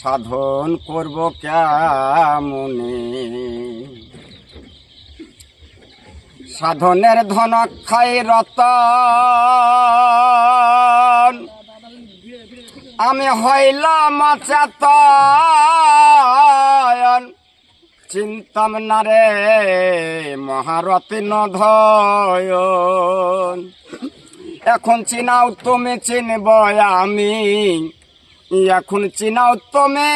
সাধন করব কেমনে? সাধনের ধন খাই রত আমি হইলাম চেতন। চিন্তাম না রে মহারত্ন ধয়ন এখন চিনাও, তুমি চিনব আমি। এখন চিনাও তুমি।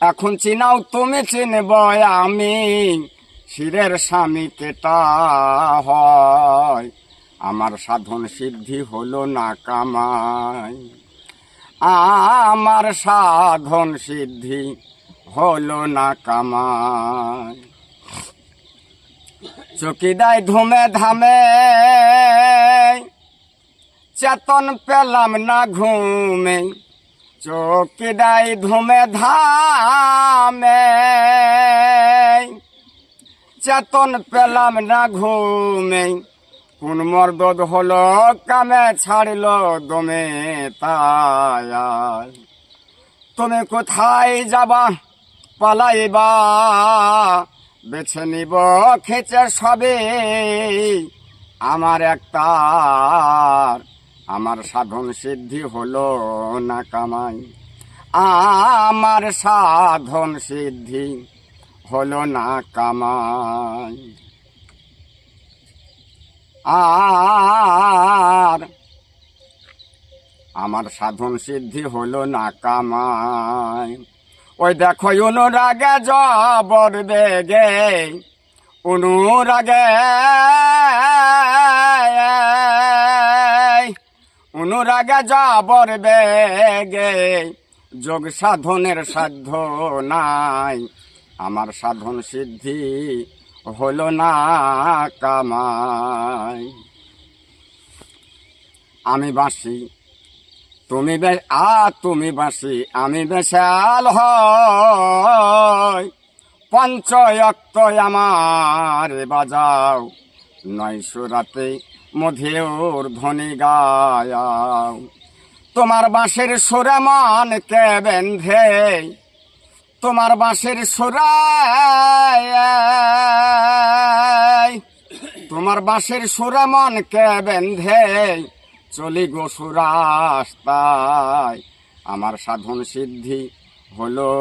এখন চিনাও তুমি, চিনব আমি। শিরের স্বামী কেটা হয়। আমার সাধন সিদ্ধি হলো না কামাই। আমার সাধন সিদ্ধি হলো না কামাই। চকিদায় ধুমে ধামে। চেতন পেলাম না ঘুমে। চকিদাই ধুমে ধামে। চেতন পেলাম না ঘুমে। কোন মর্দদ হলো কামে ছাড়ল দমে তাই তুমি কোথায় যাবা? পালাইবা। বেছে নিব খেচে সবে। আমার একটা আমার সাধন সিদ্ধি হলো না কামাই। আমার সাধন সিদ্ধি হলো না কামাই। আর আমার সাধন সিদ্ধি হলো না কামাই। ওই দেখো অনুরাগে জবর বেগে অনুরাগে অনুরাগে জবর বেগে যোগ সাধনের সাধ্য নাই, আমার সাধন সিদ্ধি হলো না কামাই। আমি বাসি। তুমি আ তুমি বাসি, আমি বেশাল হয় পঞ্চয়ক্ত আমার বাজাও, নয়শো রাতে মধেওর ধ্বনি গায়াও। তোমার বাঁশের সুরে মান কে বেন্ধে তোমার বাঁশের সুরায় তোমার বাঁশের সুরে মন কে বেঁধে? চলি গো সুরাস্তায়, আমার সাধন সিদ্ধি হলো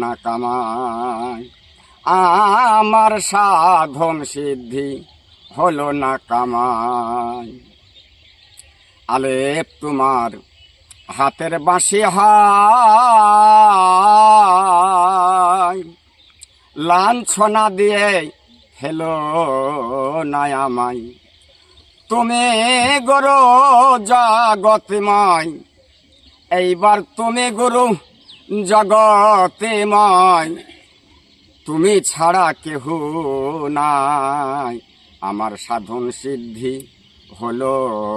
না কামাই। আমার সাধন সিদ্ধি হলো না কামাই। আলেপ তোমার হাতের বাঁশি হায় লাঞ্ছনা দিয়ে হেলো নাই আমায়। তুমি গুরু জগতিময়। এইবার তুমি গুরু জগতিময়। তুমি ছাড়া কেহ নাই। আমার সাধন সিদ্ধি হলো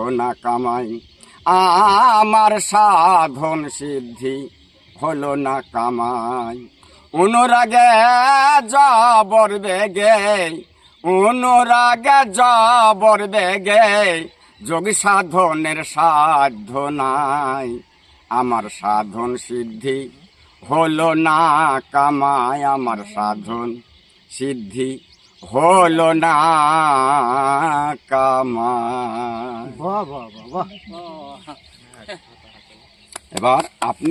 না কামাই। আমার সাধন সিদ্ধি হলো না কামাই। অনুরাগে জবর বেগে অনুরাগে জবর বেগে যোগী সাধনের সাধ্য নাই। আমার সাধন সিদ্ধি হলো না কামায় আমার সাধন সিদ্ধি হলো না বাহ। এবার আপনি